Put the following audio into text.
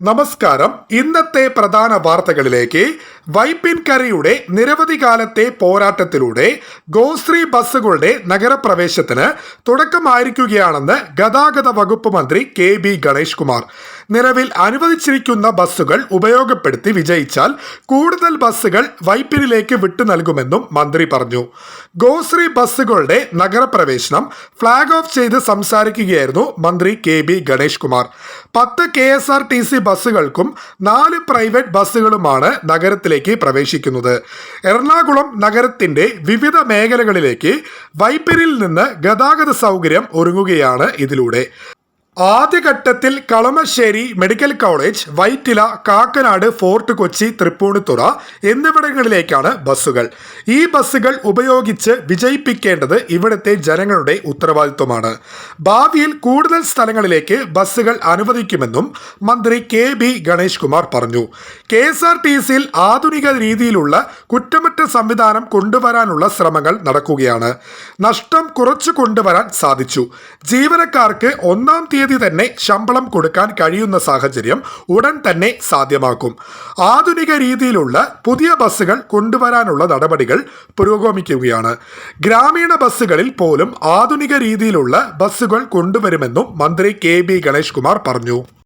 നമസ്കാരം. ഇന്നത്തെ പ്രധാന വാർത്തകളിലേക്ക് വൈപ്പിൻകരയുടെ നിരവധി കാലത്തെ പോരാട്ടത്തിലൂടെ ഗോശ്രീ ബസ്സുകളുടെ നഗരപ്രവേശത്തിന് തുടക്കമായിരിക്കുകയാണെന്ന് ഗതാഗത വകുപ്പ് മന്ത്രി കെ ബി ഗണേഷ് കുമാർ നിലവിൽ അനുവദിച്ചിരിക്കുന്ന ബസ്സുകൾ ഉപയോഗപ്പെടുത്തി വിജയിച്ചാൽ കൂടുതൽ ബസ്സുകൾ വൈപ്പിനിലേക്ക് വിട്ടു നൽകുമെന്നും മന്ത്രി പറഞ്ഞു. ഗോശ്രീ ബസ്സുകളുടെ നഗരപ്രവേശനം ഫ്ളാഗ് ഓഫ് ചെയ്ത് സംസാരിക്കുകയായിരുന്നു മന്ത്രി കെ ബി ഗണേഷ് കുമാർ. പത്ത് K S R T C ബസ്സുകൾക്കും നാല് പ്രൈവറ്റ് ബസ്സുകളുമാണ് നഗരത്തിലേക്ക് പ്രവേശിക്കുന്നത്. എറണാകുളം നഗരത്തിന്റെ വിവിധ മേഖലകളിലേക്ക് വൈപ്പിനിൽ നിന്ന് ഗതാഗത സൗകര്യം ഒരുങ്ങുകയാണ് ഇതിലൂടെ. ആദ്യഘട്ടത്തിൽ Kalamassery medical college Vyttila Kakkanad Fort Kochi Tripunithura എന്നിവിടങ്ങളിലേക്കാണ് ബസ്സുകൾ. ഈ ബസ്സുകൾ ഉപയോഗിച്ച് വിജയിപ്പിക്കേണ്ടത് ഇവിടുത്തെ ജനങ്ങളുടെ ഉത്തരവാദിത്വമാണ്. ഭാവിയിൽ കൂടുതൽ സ്ഥലങ്ങളിലേക്ക് ബസ്സുകൾ അനുവദിക്കുമെന്നും മന്ത്രി കെ ബി ഗണേഷ് കുമാർ പറഞ്ഞു. കെ എസ് ആർ ടി സിയിൽ ആധുനിക രീതിയിലുള്ള കുറ്റമറ്റ സംവിധാനം കൊണ്ടുവരാനുള്ള ശ്രമങ്ങൾ നടക്കുകയാണ്. നഷ്ടം കുറച്ചു കൊണ്ടുവരാൻ സാധിച്ചു. ജീവനക്കാർക്ക് ഒന്നാം തീയതി തന്നെ ശമ്പളം കൊടുക്കാൻ കഴിയുന്ന സാഹചര്യം ഉടൻ തന്നെ സാധ്യമാക്കും. ആധുനിക രീതിയിലുള്ള പുതിയ ബസ്സുകൾ കൊണ്ടുവരാനുള്ള നടപടികൾ പുരോഗമിക്കുകയാണ്. ഗ്രാമീണ ബസ്സുകളിൽ പോലും ആധുനിക രീതിയിലുള്ള ബസ്സുകൾ കൊണ്ടുവരുമെന്നും മന്ത്രി കെ ബി ഗണേഷ് കുമാർ പറഞ്ഞു.